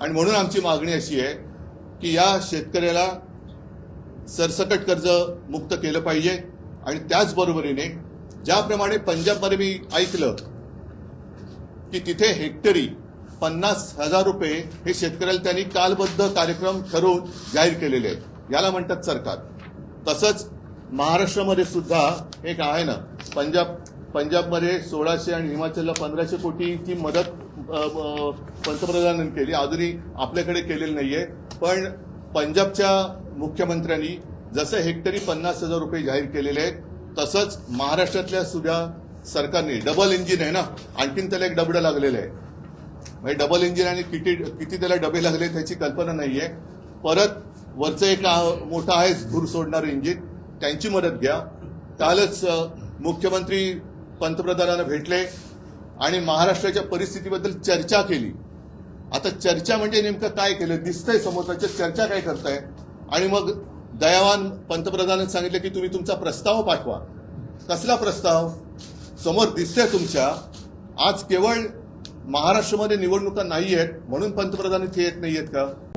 आणि म्हणून आमची मागणी अशी आहे की या शेतकऱ्याला सरसकट कर्ज मुक्त केलं पाहिजे. आणि त्याचबरोबरीने ज्याप्रमाणे पंजाबमध्ये मी ऐकलं की तिथे हेक्टरी पन्नास हजार रुपये हे शेतकऱ्याला त्यांनी कालबद्ध कार्यक्रम ठरवून जाहीर केलेले आहेत. याला म्हणतात सरकार. तसंच महाराष्ट्रामध्ये सुद्धा एक आहे ना पंजाब पंजाबमध्ये सोळाशे आणि हिमाचलला पंधराशे कोटीची मदत पंतप्रधानांनी केली. अजूनही आपल्याकडे केलेली नाही आहे पण पंजाबच्या मुख्यमंत्र्यांनी जसं हेक्टरी पन्नास हजार रुपये जाहीर केलेले आहेत तसंच महाराष्ट्रातल्या सुद्धा सरकारने डबल इंजिन आहे ना आणखीन त्याला एक डबडं लागलेलं आहे. म्हणजे डबल इंजिन आणि किती किती त्याला डबे लागले त्याची कल्पना नाही आहे परत वरचं एक मोठं आहे धूर सोडणारं इंजिन त्यांची मदत घ्या. कालच मुख्यमंत्री पंतप्रधानांना भेटले आणि महाराष्ट्राच्या परिस्थितीबद्दल चर्चा केली. आता चर्चा म्हणजे नेमकं काय केलं? दिसतंय समोरच्या चर्चा काय करताय? आणि मग दयावान पंतप्रधानांनी सांगितलं की तुम्ही तुमचा प्रस्ताव पाठवा. कसला प्रस्ताव? समोर दिसतंय तुमच्या आज केवळ महाराष्ट्रामध्ये निवडणुका नाही आहेत म्हणून पंतप्रधान इथे येत नाही आहेत का?